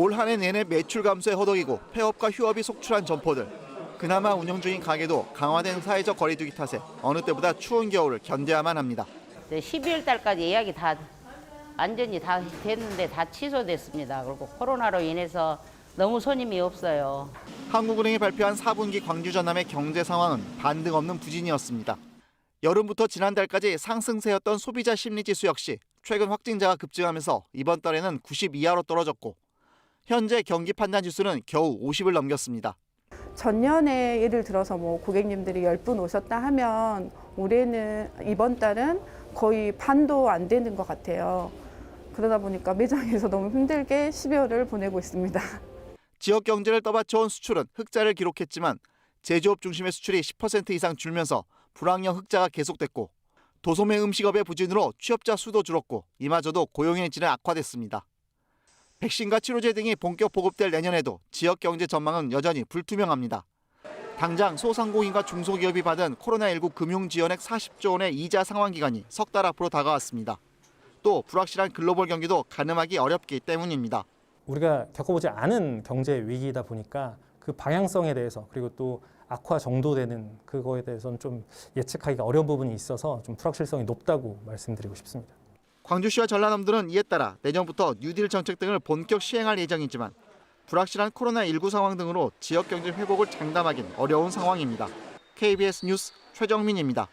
올 한 해 내내 매출 감소에 허덕이고 폐업과 휴업이 속출한 점포들. 그나마 운영 중인 가게도 강화된 사회적 거리두기 탓에 어느 때보다 추운 겨울을 견뎌야만 합니다. 12월 달까지 예약이 다 완전히 다 됐는데 다 취소됐습니다. 그리고 코로나로 인해서 너무 손님이 없어요. 한국은행이 발표한 4분기 광주 전남의 경제 상황은 반등 없는 부진이었습니다. 여름부터 지난달까지 상승세였던 소비자 심리지수 역시 최근 확진자가 급증하면서 이번 달에는 90 이하로 떨어졌고 현재 경기 판단 지수는 겨우 50을 넘겼습니다. 전년에 예를 들어서 뭐 고객님들이 10분 오셨다 하면 올해는 이번 달은 거의 반도 안 되는 것 같아요. 그러다 보니까 매장에서 너무 힘들게 12월을 보내고 있습니다. 지역 경제를 떠받쳐온 수출은 흑자를 기록했지만 제조업 중심의 수출이 10% 이상 줄면서 불황형 흑자가 계속됐고 도소매 음식업의 부진으로 취업자 수도 줄었고 이마저도 고용의 질은 악화됐습니다. 백신과 치료제 등이 본격 보급될 내년에도 지역 경제 전망은 여전히 불투명합니다. 당장 소상공인과 중소기업이 받은 코로나19 금융 지원액 40조 원의 이자 상환 기간이 석 달 앞으로 다가왔습니다. 또 불확실한 글로벌 경기도 가늠하기 어렵기 때문입니다. 우리가 겪어보지 않은 경제 위기이다 보니까 그 방향성에 대해서 그리고 또 악화 정도되는 그거에 대해서는 좀 예측하기가 어려운 부분이 있어서 좀 불확실성이 높다고 말씀드리고 싶습니다. 광주시와 전라남도는 이에 따라 내년부터 뉴딜 정책 등을 본격 시행할 예정이지만 불확실한 코로나19 상황 등으로 지역 경제 회복을 장담하긴 어려운 상황입니다. KBS 뉴스 최정민입니다.